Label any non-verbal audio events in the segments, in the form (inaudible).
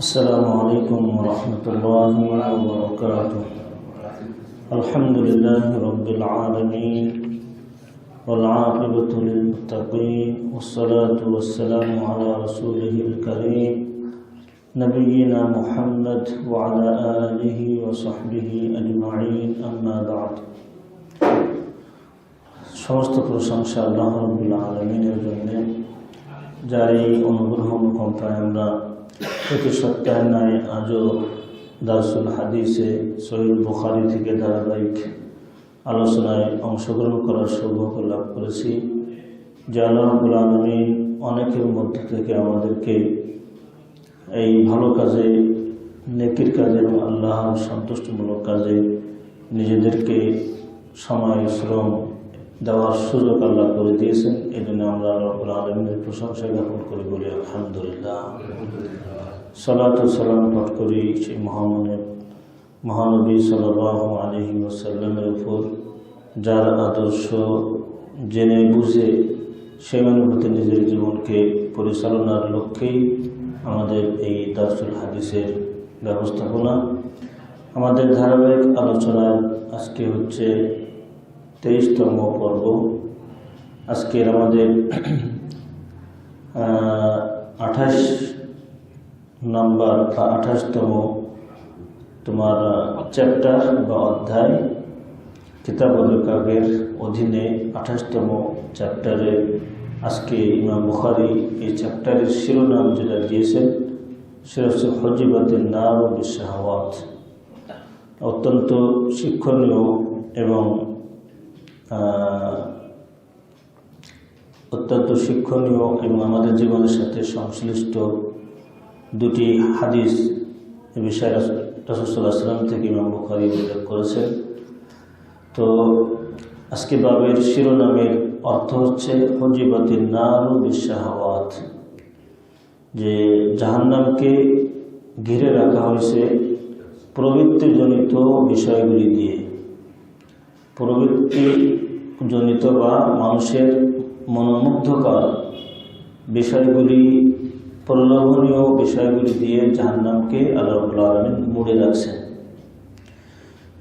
السلام عليكم ورحمة الله وبركاته الحمد لله رب العالمين والعاقبة للمتقين والصلاة والسلام على رسوله الكريم نبينا محمد وعلى آله وصحبه أجمعين أما بعد সমস্ত প্রশংসা আল্লাহ রবুল আলমিনের জন্য যার এই অনুগ্রহ ক্ষমতায় আমরা প্রতি সপ্তাহে নয় আজও দারসুল হাদিসে সহিল বুখারি থেকে ধারাবাহিক আলোচনায় অংশগ্রহণ করার সৌভাগ্য লাভ করেছি আল্লাহ রবুল আলমিন অনেকের মধ্য থেকে আমাদেরকে এই ভালো কাজে নেকির কাজে এবং আল্লাহর সন্তুষ্টমূলক কাজে নিজেদেরকে সময় শ্রম দেওয়ার সুযোগ আল্লাহ করে দিয়েছেন এই জন্য আমরা আল্লাহ আলমের প্রশংসা জ্ঞাপন করে বলি আলহামদুলিল্লাহ সালাত সালাম পাঠ করি সেই মহামানের মহানবী সাল্লাহ আলহি ওসাল্লামের উপর, যার আদর্শ জেনে বুঝে সেই অনুভূতি নিজের জীবনকে পরিচালনার লক্ষ্যেই আমাদের এই দার্সুল হাদিসের ব্যবস্থাপনা। আমাদের ধারাবাহিক আলোচনার আজকে হচ্ছে তেইশতম পর্ব। আজকের আমাদের আঠাশ নাম্বার বা আঠাশতম তোমার চ্যাপ্টার বা অধ্যায়, কিতাবুল কাগের অধীনে আঠাশতম চ্যাপ্টারে আজকে ইমাম বুখারি এই চ্যাপ্টারের শিরোনাম যেটা দিয়েছেন সেটা হচ্ছে হজিবাতের নাম ও বিশ্বাহাওয়াত অত্যন্ত শিক্ষণীয় এবং অত্যন্ত শিক্ষণীয় এবং আমাদের জীবনের সাথে সংশ্লিষ্ট দুটি হাদিস এ বিষয়ে রসুল্লাহ থেকে ইমাম বুখারি উল্লেখ করেছেন। তো আজকে বাবের শিরোনামের অর্থ হচ্ছে হজিবাতির নার বিশ্বাহাওয়াত যে জাহান্নামকে ঘিরে রাখা হয়েছে প্রবৃত্তিজনিত বিষয়গুলি দিয়ে। প্রবৃত্তি জনিত বা মানুষের মনোমুগ্ধকর বিষয়গুলি প্রলোভনীয় বিষয়গুলি দিয়ে জাহান্নামকে আল্লাহ আলমিন মুড়ে রাখছেন।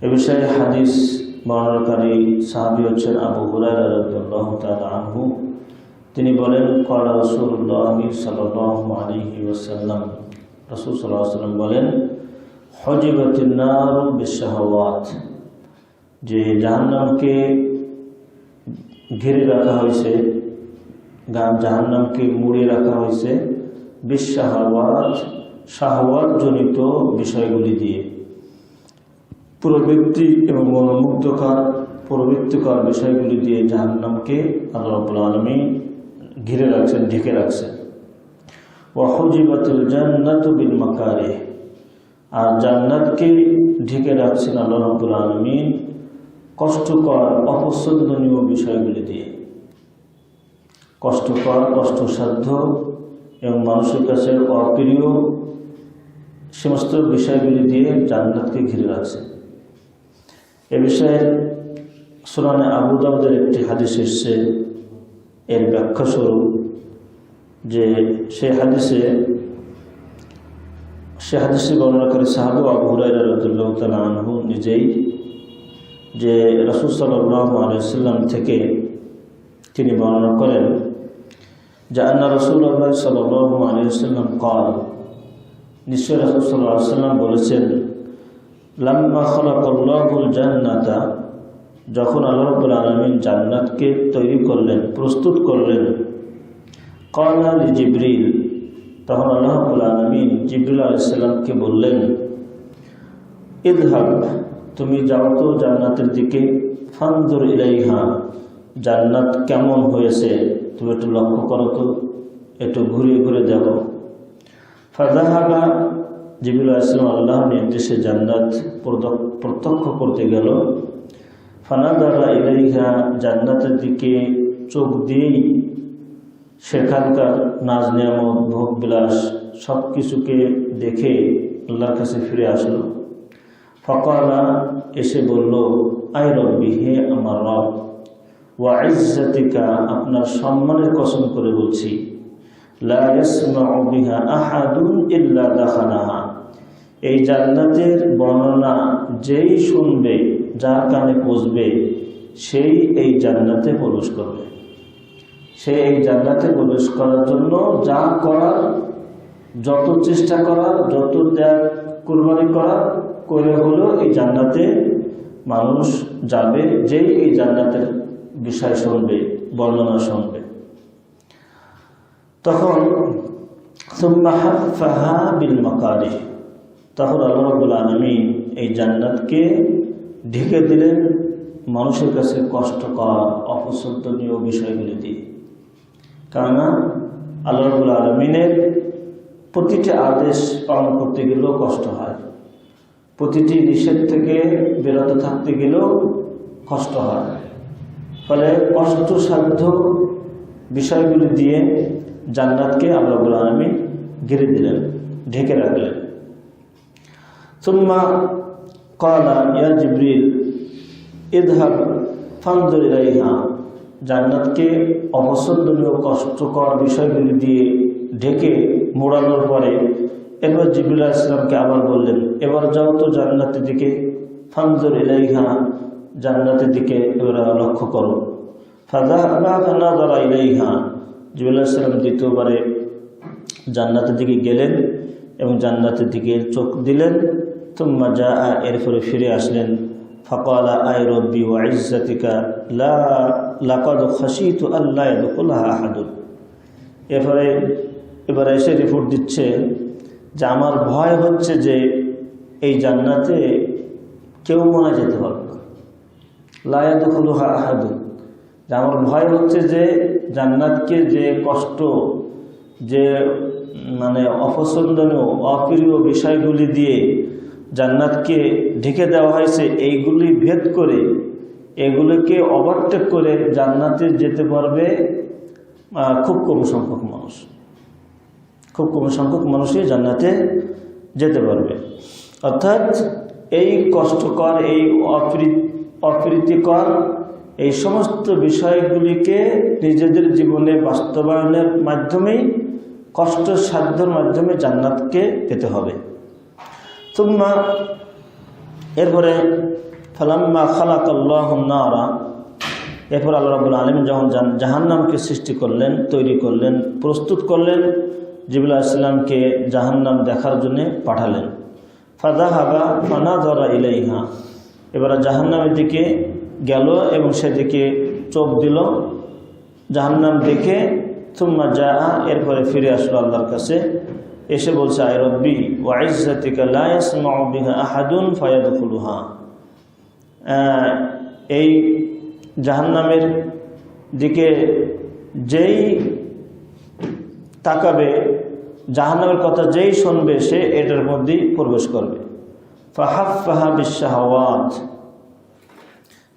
এ বিষয়ে হাদিস বর্ণনাকারী সাহাবি হচ্ছেন আবু হুরাইরাহ তিনি বলেন কলা রসুল্লাহ সাল্লাহ আলহি ওসাল্লাম রসুল সাল্লাহ সাল্লাম বলেন হজিবতিনার বিশ্বাহওয়াত যে জাহান্নামকে ঘিরে রাখা হয়েছে, জাহান্নামকে মুড়ে রাখা হয়েছে বিশ্বাহাওয়াত শাহওয়াত জনিত বিষয়গুলি দিয়ে। প্রবৃত্তি এবং মনোমুগ্ধকর প্রবৃত্তিকর বিষয়গুলি দিয়ে জাহান্নামকে আল্লাহ আলমী ঘিরে রাখছেন, ঢেকে রাখছেন। ওয়াহজিবাতুল জান্নাত বিল মাকারে আর জান্নাতকে ঢেকে রাখছেন আল্লাহ রবুল আলমিন কষ্টকর, অপছন্দনীয় বিষয়গুলি দিয়ে। কষ্টকর, কষ্টসাধ্য এবং মানুষের কাছে অপ্রিয় সমস্ত বিষয়গুলি দিয়ে জান্নাতকে ঘিরে রাখছে। এ বিষয়ে সোনানে আবু দাউদের একটি হাদিস এসছে, এর ব্যাখ্যা স্বরূপ যে সে হাদিসে সে হাদিসে বর্ণনাকারী সাহাবু আবু হুরাইরা রদুল্লাহ আনহু নিজেই যে রসুল সাল্লাহ আলিয়াল্লাম থেকে তিনি বর্ণনা করেন যে আন্না রসুল আল্লাহ কল নিশ্চয় রসুল সাল্লাহ সাল্লাম বলেছেন, লাম্মা খলাকুল জান্নাতা যখন আল্লাহবুল আলমিন জান্নাতকে তৈরি করলেন, প্রস্তুত করলেন কল আলী জিবরিল তখন আল্লাহবুল আলমিন জিবরুল আলাইসাল্লামকে বললেন, ইদহাব, তুমি যাও তো জান্নাতের দিকে ফান্দুর ইলাইহা, জান্নাত কেমন হয়েছে? তুমি একটু লক্ষ্য করো তো, একটু ঘুরে ঘুরে দেখো। ফাদাহাবা জিবুল আসলাম আল্লাহ নির্দেশে জান্নাত প্রত্যক্ষ করতে গেল। ফানাদারা ইলাইহা, জান্নাতের দিকে চোখ দিয়েই সেখানকার নাজ নিয়ামত, ভোগ বিলাস সব কিছুকে দেখে আল্লাহর কাছে ফিরে আসলো। ফকালা, এসে বলল আই রব্বি, হে আমার রব ওয়া আপনার সম্মানের কসম করে বলছি। এই জান্নাতের বর্ণনা যেই শুনবে, যার কানে পৌঁছবে, সেই এই জান্নাতে প্রবেশ করবে। সে এই জান্নাতে প্রবেশ করার জন্য যা করার, যত চেষ্টা করার, যত ত্যাগ, কোরবানি করার, করে হলেও এই জান্নাতে মানুষ যাবে, যেই এই জান্নাতের বিষয় শুনবে, বর্ণনা শুনবে। তখন ফাহা তখন আল্লাহ রবুল আলমী এই জান্নাতকে ঢেকে দিলেন মানুষের কাছে কষ্ট করা অপছন্দনীয় বিষয়গুলি দিয়ে। কেননা, আল্লাহ রবুল আলমিনের প্রতিটি আদেশ পালন করতে গেলেও কষ্ট হয়। প্রতিটি নিষেধ থেকে বিরত থাকতে গেলেও কষ্ট হয়। ফলে কষ্টসাধ্য বিষয়গুলি দিয়ে জান্নাতকে আল্লাহ রবুল আলমী ঘিরে দিলেন, ঢেকে রাখলেন। সুম্মা কলা ইয়া জিব্রিল, ইদহাব ফান্দুর ইলাইহা, জান্নাতকে অপছন্দনীয় কষ্টকর বিষয়গুলি দিয়ে ঢেকে মোড়ানোর পরে এবার জিবুল্লাহ ইসলামকে আবার বললেন, এবার যাও তো জান্নাতের দিকে ফান্দুর ইলাইহা জান্নাতের দিকে এবার লক্ষ্য করো ফাদা দরা ইলাইহা। দ্বিতীয়বারে জান্নাতের দিকে গেলেন এবং জান্নাতের দিকে চোখ দিলেন। তুম্মা যা এরপরে ফিরে আসলেন। ফকালা, আয় রব্বি ও ইজ্জাতিকা লাকাদ খাসিতু আল্লাহ আহাদুন। এরপরে, এবারে এসে রিপোর্ট দিচ্ছে যে, আমার ভয় হচ্ছে যে, এই জান্নাতে কেউ মনে যেতে পারবে না লায়াদখুলহা আহাদুন যে আমার ভয় হচ্ছে যে জান্নাতকে যে কষ্ট, যে মানে অপছন্দনীয়, অপ্রিয় বিষয়গুলি দিয়ে জান্নাতকে ঢেকে দেওয়া হয়েছে, এইগুলি ভেদ করে, এগুলিকে ওভারটেক করে জান্নাতে যেতে পারবে খুব কম সংখ্যক মানুষ। খুব কম সংখ্যক মানুষই জান্নাতে যেতে পারবে। অর্থাৎ এই কষ্টকর, এই অপ্রীতিকর। এই সমস্ত বিষয়গুলিকে নিজেদের জীবনে বাস্তবায়নের মাধ্যমেই, কষ্ট সাধ্যর মাধ্যমে জান্নাতকে পেতে হবে। তুম্মা এরপরে, ফালাম্মা খালাকাল্লাহনারা এরপর আল্লাহ রাবুল আলম যখন জাহান্নামকে সৃষ্টি করলেন, তৈরি করলেন, প্রস্তুত করলেন জিবুল্লাহ ইসলামকে জাহান্নাম দেখার জন্যে পাঠালেন। ফাদা হাবা ফানা ধরা ইলাইহা। এবার জাহান্নামের দিকে গেল এবং সেদিকে চোখ দিল। জাহান্নাম দেখে তুম্মা যা এরপরে ফিরে আসলো আল্লাহর কাছে। এসে বলছে, আয় রব্বি ওয়াইজাতিকা লায়াসমাউ বিহা আহাদুন ফায়াদখুলুহা। এই জাহান্নামের দিকে যেই তাকাবে, জাহান্নামের কথা যেই শুনবে, সে এটার মধ্যেই প্রবেশ করবে। ফাহাফ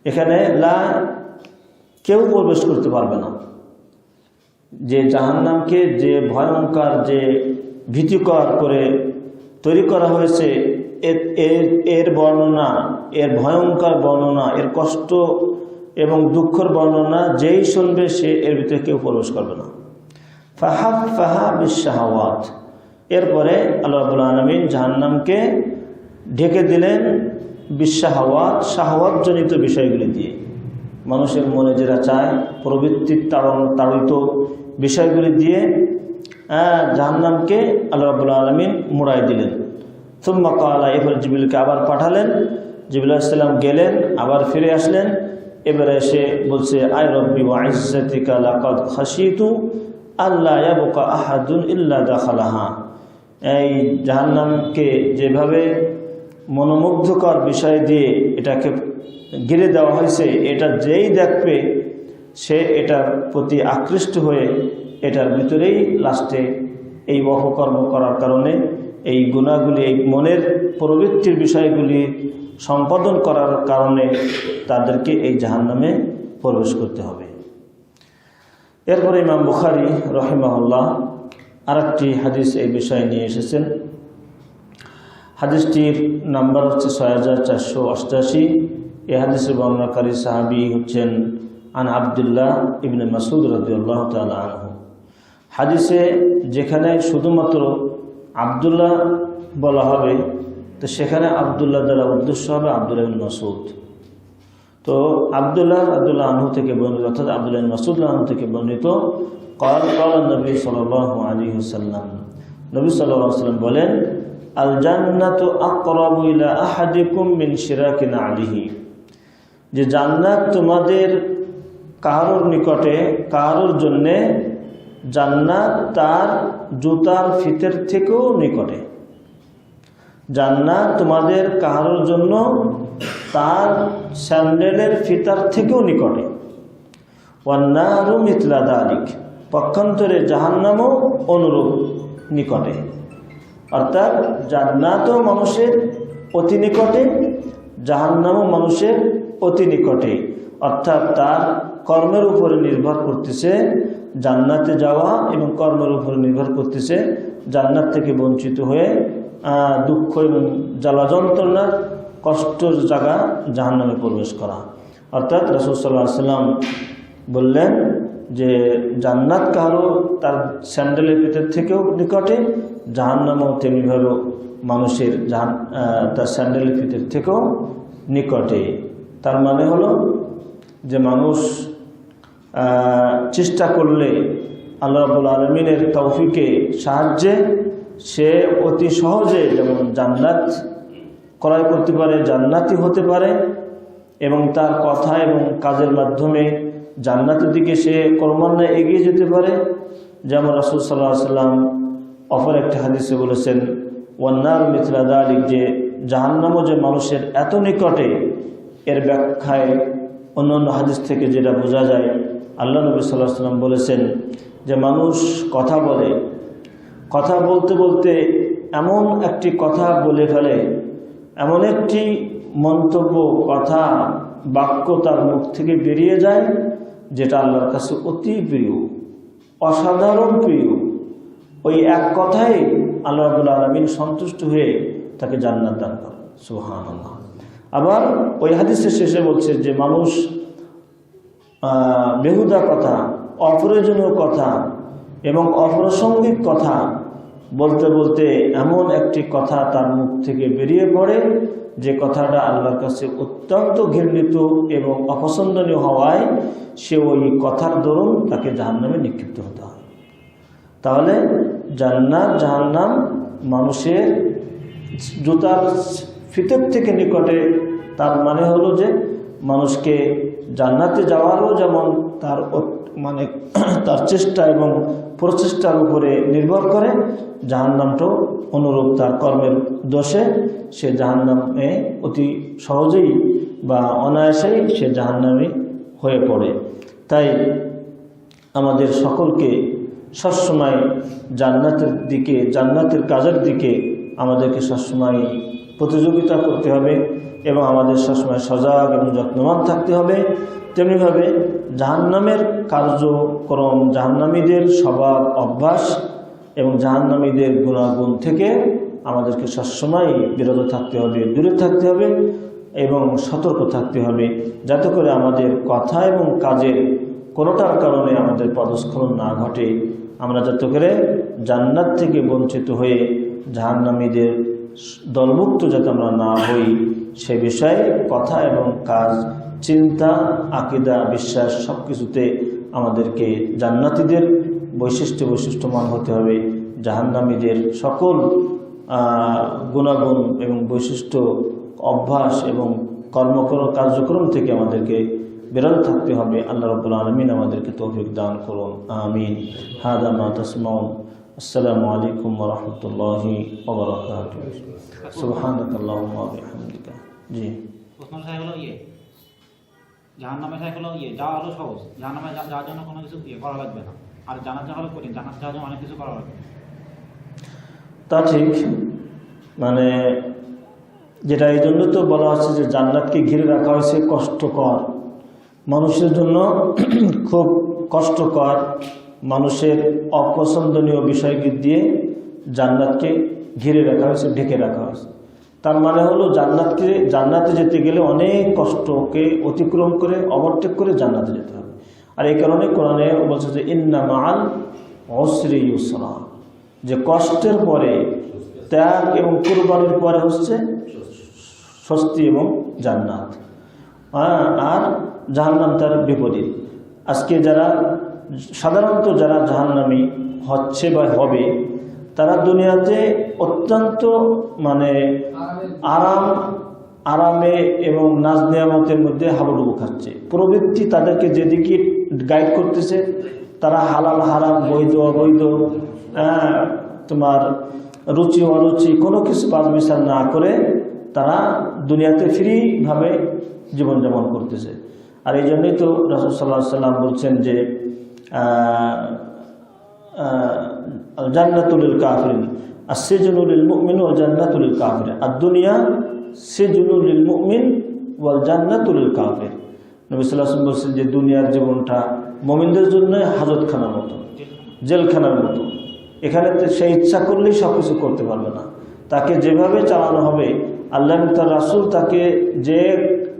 এখানে লা কেউ প্রবেশ করতে পারবে না। যে জাহান্নামকে যে ভয়ঙ্কর, যে ভীতিকর করে তৈরি করা হয়েছে, এর এর বর্ণনা, এর ভয়ঙ্কর বর্ণনা, এর কষ্ট এবং দুঃখর বর্ণনা যেই শুনবে সে এর ভিতরে কেউ প্রবেশ করবে না। ফাহাব ফাহা বিশ্বাহাওয়াত এরপরে আল্লাহ আলমিন জাহান্নামকে ঢেকে দিলেন বিশ্বাহাওয়াত শাহওয়াতজনিত বিষয়গুলি দিয়ে। মানুষের মনে যেটা চায়, প্রবৃত্তির তাড়ন, তাড়িত বিষয়গুলি দিয়ে জাহান্নামকে আল্লাহ রাবুল্লা আলমিন মুড়াই দিলেন। সুম্মা কালা এরপর জিবিলকে আবার পাঠালেন। জিবুল্লাহাম গেলেন, আবার ফিরে আসলেন। এবারে এসে বলছে, আয় রব্বি ওয়াইজাতিকা লাকাদ খাসিতু আল্লাহ ইয়াবকা আহাদুন ইল্লা দাখালাহা। এই জাহান্নামকে যেভাবে মনোমুগ্ধকর বিষয় দিয়ে এটাকে ঘিরে দেওয়া হয়েছে, এটা যেই দেখবে, সে এটার প্রতি আকৃষ্ট হয়ে এটার ভিতরেই লাস্টে এই অপকর্ম করার কারণে এই গুণাগুলি, এই মনের প্রবৃত্তির বিষয়গুলি সম্পাদন করার কারণে তাদেরকে এই জাহান্নামে প্রবেশ করতে হবে। এরপরে ইমাম বুখারি রহেমাহুল্লাহ আর একটি হাদিস এই বিষয়ে নিয়ে এসেছেন। হাদিসটির নাম্বার হচ্ছে ছয় হাজার চারশো অষ্টাশি। এ হাদিসের বর্ণনাকারী সাহাবি হচ্ছেন আন আবদুল্লাহ ইবনে মাসুদ রদিউল্লাহ তালা আনহু। হাদিসে যেখানে শুধুমাত্র আবদুল্লাহ বলা হবে, তো সেখানে আবদুল্লাহ দ্বারা উদ্দেশ্য হবে আবদুল্লাহ বিন মাসুদ তো আবদুল্লাহ আবদুল্লাহ আনহু থেকে বর্ণিত, অর্থাৎ আবদুল্লাহ বিন মাসুদ আনহু থেকে বর্ণিত কল কল নবী সাল আলী হুসাল্লাম নবী সাল্লাম বলেন আল জান্নাত আকরাবু ইলা আহাদিকুম মিন শিরাকিন যে জান্নাত তোমাদের কারোর নিকটে, কারোর জন্যে জান্নাত তার জুতার ফিতের থেকেও নিকটে। জান্নাত তোমাদের কারোর জন্য তার স্যান্ডেলের ফিতার থেকেও নিকটে। ওয়ান্নারু মিতলা দালিক, পক্ষান্তরে জাহান্নামও অনুরূপ নিকটে। অর্থাৎ জান্নাতও মানুষের অতি নিকটে, জাহান্নামও মানুষের অতি নিকটে। অর্থাৎ তার কর্মের উপরে নির্ভর করতেছে জান্নাতে যাওয়া এবং কর্মের উপরে নির্ভর করতেছে জান্নাত থেকে বঞ্চিত হয়ে দুঃখ এবং জ্বালা যন্ত্রণার কষ্টের জায়গা জাহান্নামে প্রবেশ করা। অর্থাৎ রসুল সাল্লাহ সাল্লাম বললেন যে জান্নাত কারও তার স্যান্ডেলের ভিতর থেকেও নিকটে, জাহান্নামও তেমনিভাবে মানুষের জাহান তার স্যান্ডেলের ভিতর থেকেও নিকটে। তার মানে হলো যে মানুষ চেষ্টা করলে আল্লাহ রাবুল আলমিনের তৌফিকে সাহায্যে সে অতি সহজে যেমন জান্নাত ক্রয় করতে পারে, জান্নাতি হতে পারে এবং তার কথা এবং কাজের মাধ্যমে জান্নাতের দিকে সে ক্রমান্বয়ে এগিয়ে যেতে পারে, যেমন রাসুল সাল্লাহ সাল্লাম অপর একটা হাদিসে বলেছেন, ওয়ান্নার মিথিলা দালিক যে জাহান্নামও যে মানুষের এত নিকটে, এর ব্যাখ্যায় অন্য অন্য হাদিস থেকে যেটা বোঝা যায়, আল্লাহ নবী সাল্লাহ সাল্লাম বলেছেন যে মানুষ কথা বলে, কথা বলতে বলতে এমন একটি কথা বলে ফেলে, এমন একটি মন্তব্য, কথা, বাক্য তার মুখ থেকে বেরিয়ে যায় যেটা আল্লাহর কাছে অতি প্রিয়, অসাধারণ প্রিয়, ওই এক কথাই আল্লাহ রাবুল আলমিন সন্তুষ্ট হয়ে তাকে জান্নাত দান করে সুহান আবার ওই হাদিসের শেষে বলছে যে মানুষ বেহুদা কথা, অপ্রয়োজনীয় কথা এবং অপ্রাসঙ্গিক কথা বলতে বলতে এমন একটি কথা তার মুখ থেকে বেরিয়ে পড়ে যে কথাটা আল্লাহর কাছে অত্যন্ত ঘৃণিত এবং অপছন্দনীয় হওয়ায় সে ওই কথার দরুন তাকে জাহান্নামে নিক্ষিপ্ত হতে হয়। তাহলে জান্নাত, জাহান্নাম মানুষের জুতার ফিতের থেকে নিকটে, তার মানে হলো যে মানুষকে জান্নাতে যাওয়ারও যেমন তার মানে (clears throat) তার চেষ্টা এবং প্রচেষ্টার উপরে নির্ভর করে, জাহান্নামটাও অনুরূপ তার কর্মের দোষে সে জাহান্নামে অতি সহজেই বা অনায়াসেই সে জাহান্নামে হয়ে পড়ে। তাই আমাদের সকলকে সবসময় জান্নাতের দিকে, জান্নাতের কাজের দিকে আমাদেরকে সবসময় প্রতিযোগিতা করতে হবে এবং আমাদের সবসময় সজাগ এবং যত্নবান থাকতে হবে। তেমনিভাবে জাহান্নামের কার্যক্রম জাহান্নামীদের স্বভাব অভ্যাস এবং জাহান্নামীদের গুণাগুণ থেকে আমাদেরকে সবসময় বিরত থাকতে হবে, দূরে থাকতে হবে এবং সতর্ক থাকতে হবে যাতে করে আমাদের কথা এবং কাজের কোনোটার কারণে আমাদের পদস্খলন না ঘটে। আমরা যাতে করে জান্নাত থেকে বঞ্চিত হয়ে জাহান্নামীদের দলমুক্ত যাতে আমরা না হই, সে বিষয়ে কথা এবং কাজ, চিন্তা, আকিদা, বিশ্বাস সব কিছুতে আমাদেরকে জান্নাতীদের বৈশিষ্ট্য বৈশিষ্ট্যমান হতে হবে। জাহান্নামীদের সকল গুণাগুণ এবং বৈশিষ্ট্য, অভ্যাস এবং কর্মকর, কার্যক্রম থেকে আমাদেরকে বিরত থাকতে হবে। আল্লাহ রবুল্লা আলমিন আমাদেরকে তৌফিক দান করুন। আমিন। হাদা মা তসমাউন। আসসালামু আলাইকুম রহমতুল্লাহি ওবরাকাত সুবহানাক আল্লাহুম্মা ওয়া বিহামদিকা। জি। প্রশ্ন সাহেব হলো ইয়ে। জাহান নামে সাহেব হলো ইয়ে। হলো সহজ। জাহান নামে যাওয়ার জন্য কোনো কিছু ইয়ে করা লাগবে না। আর জানার যা হলো কঠিন। জানার যাওয়ার জন্য অনেক কিছু করা লাগবে তা ঠিক। মানে যেটা এই জন্য তো বলা হচ্ছে যে জান্নাতকে ঘিরে রাখা হয়েছে কষ্টকর। মানুষের জন্য (clears throat) খুব কষ্টকর। মানুষের অপছন্দনীয় বিষয়কে দিয়ে জান্নাতকে ঘিরে রাখা হয়েছে, ঢেকে রাখা হয়েছে। তার মানে হলো জান্নাতকে, জান্নাতে যেতে গেলে অনেক কষ্টকে অতিক্রম করে ওভারটেক করে জান্নাতে যেতে হবে। আর এই কারণে কোরআনে বলছে যে, ইন্না মাল অশ্রী ইউসরা। যে কষ্টের পরে ত্যাগ এবং কুরবানির পরে হচ্ছে স্বস্তি এবং জান্নাত। আর জাহান্নাম তার বিপরীত। আজকে যারা সাধারণত যারা জাহান্নামি হচ্ছে বা হবে তারা দুনিয়াতে অত্যন্ত মানে আরাম আরামে এবং নাজ নিয়ামতের মধ্যে হাবুডুবু খাচ্ছে। প্রবৃত্তি তাদেরকে যেদিকে গাইড করতেছে তারা হালাল হারাম বৈধ অবৈধ আহ, তোমার রুচি অরুচি কোনো কিছু বাদ না করে তারা দুনিয়াতে ফ্রিভাবে জীবনযাপন করতেছে। আর এই জন্যই তো রসদ সাল্লাহ সাল্লাম বলছেন যে জান্নাতুল কাফিরিন আর সে সেজনুল মুমিন ও জান্নাতুল কাফির আর দুনিয়া সে সেজনুল মুমিন ওয়াল জান্নাতুল কাফির নবী সাল্লাহ বলছেন যে, দুনিয়ার জীবনটা মমিনদের জন্য হাজতখানার মতো, জেলখানার মতো। এখানে সে ইচ্ছা করলেই সব কিছু করতে পারবে না। তাকে যেভাবে চালানো হবে, আল্লাহ তার রাসুল তাকে যে,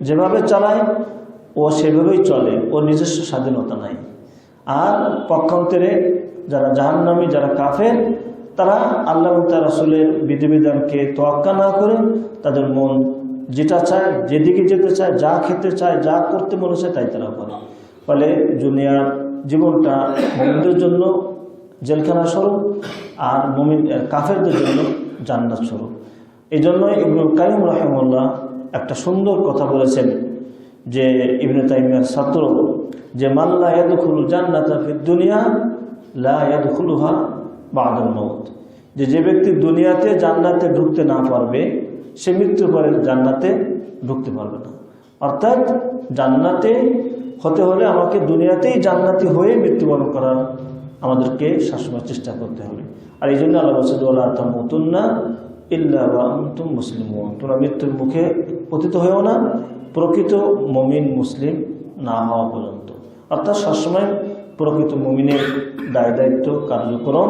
যেভাবে চালায়, ও সেভাবেই চলে। ও নিজস্ব স্বাধীনতা নাই। আর পক্ষান্তরে যারা জাহান্নামী, যারা কাফের, তারা আল্লাহ তার রাসুলের বিধিবিধানকে তোয়াক্কা না করে তাদের মন যেটা চায়, যেদিকে যেতে চায়, যা খেতে চায়, যা করতে মনে চায়, তাই তারা করে। ফলে জুনিয়ার জীবনটা মমিনদের জন্য জেলখানা স্বরূপ আর মমিন কাফেরদের জন্য জান্নাত স্বরূপ। এই জন্য ইবনুল কাইম রহমুল্লাহ একটা সুন্দর কথা বলেছেন যে ইবনে তাইমিয়ার ছাত্র যে মাল্লা ইয়াদখুল জান্নাতা দুনিয়া, লা যে যে ব্যক্তি দুনিয়াতে জান্নাতে ঢুকতে না পারবে, সে মৃত্যুর পরে জান্নাতে ঢুকতে পারবে না। অর্থাৎ জান্নাতে হতে হলে আমাকে দুনিয়াতেই জান্নাতি হয়ে মৃত্যুবরণ করার আমাদেরকে সবসময় চেষ্টা করতে হবে। আর এই জন্য আল্লাহ রসদুল্লাহ তামতুন্না ইল্লা তুম মুসলিম তোমরা মৃত্যুর মুখে পতিত হয়েও না, প্রকৃত মমিন, মুসলিম না হওয়া পর্যন্ত। অর্থাৎ সবসময় প্রকৃত মমিনের দায় দায়িত্ব কার্যক্রম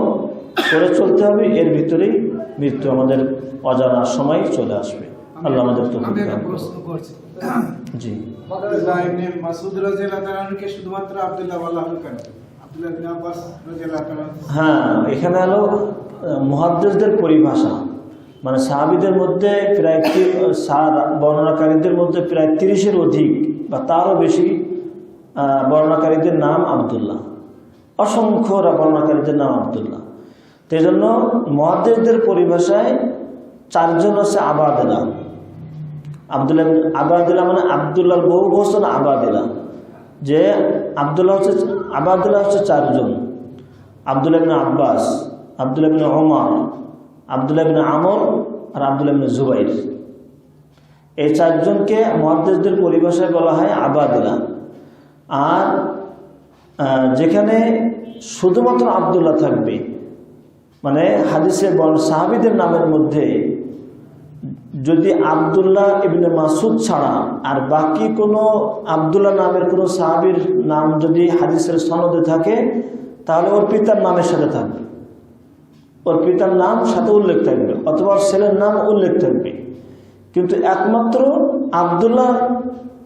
করে চলতে হবে। এর ভিতরেই মৃত্যু আমাদের অজানা সময় চলে আসবে। আল্লাহ আমাদের তো জি। হ্যাঁ এখানে হলো মহাদ্দেশদের পরিভাষা। মানে সাহাবিদের মধ্যে প্রায় বর্ণনাকারীদের মধ্যে প্রায় তিরিশের অধিক বা তারও বেশি আহ, বর্ণনাকারীদের নাম আবদুল্লাহ। অসংখ্য রা- বর্ণনাকারীদের নাম আবদুল্লাহ। তো জন্য মহাদ্দেশদের পরিভাষায় চারজন আছে আবাদেলা। আবদুল্লাহ আবাদিল্লা মানে আবদুল্লাহর বহু বছর আবাদিলা। যে আবদুল্লাহ হচ্ছে আবাদুল্লাহ হচ্ছে চারজন। আবদুল্লাহ আব্বাস আবদুল্লাহ ইবনে ওমর আবদুল্লাহ ইবনে আমর আর আবদুল্লাহ ইবনে জুবাইর। এই চারজনকে মহাদেশদের পরিভাষায় বলা হয় আবাদিলা। আর যেখানে শুধুমাত্র আবদুল্লাহ থাকবে মানে হাদিসে বল সাহাবিদের নামের মধ্যে যদি আবদুল্লাহ ইবনে মাসুদ ছাড়া আর বাকি কোনো আবদুল্লাহ নামের কোনো সাহাবীর নাম যদি হাদিসের সনদে থাকে, তাহলে ওর পিতার নামের সাথে থাকবে। ওর পিতার নাম সাথে উল্লেখ থাকবে, অথবা ছেলের নাম উল্লেখ থাকবে। কিন্তু একমাত্র আবদুল্লাহ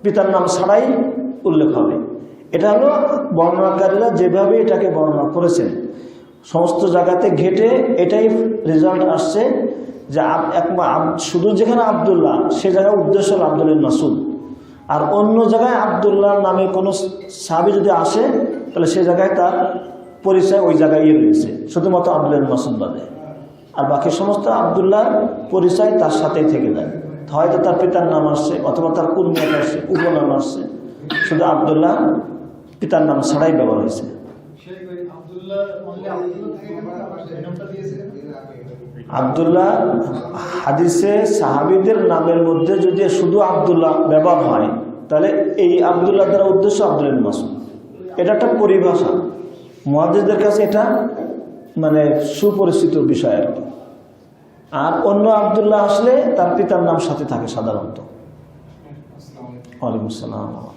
পিতার নাম ছাড়াই উল্লেখ হবে। এটা হলো বর্ণনাকারীরা যেভাবে এটাকে বর্ণনা করেছেন। সমস্ত জায়গাতে ঘেটে এটাই রেজাল্ট আসছে যে শুধু যেখানে আবদুল্লাহ, সে জায়গায় উদ্দেশ্য হল আব্দুল মাসুদ। আর অন্য জায়গায় আবদুল্লাহ নামে কোনো সাবি যদি আসে, তাহলে সে জায়গায় তার পরিচয় ওই জায়গায় রয়েছে। শুধুমাত্র আব্দুল মাসুদ বাদে। আর বাকি সমস্ত আবদুল্লাহর পরিচয় তার সাথেই থেকে যায়। হয়তো তার পিতার নাম আসছে, অথবা তার কুর্মিয়াত আসছে, উপনাম আসছে। শুধু আবদুল্লাহ, পিতার নাম ছাড়াই ব্যবহার হয়েছে। আবদুল্লাহ হাদিসে সাহাবিদের নামের মধ্যে যদি শুধু আবদুল্লাহ ব্যবহার হয়, তাহলে এই আবদুল্লাহ দ্বারা উদ্দেশ্য আব্দুল মাসুদ এটা একটা পরিভাষা। মহাদিসদের কাছে এটা মানে সুপরিচিত বিষয় আর আর অন্য আবদুল্লাহ আসলে তার পিতার নাম সাথে থাকে সাধারণত। ওয়ালাইকুম আসসালাম।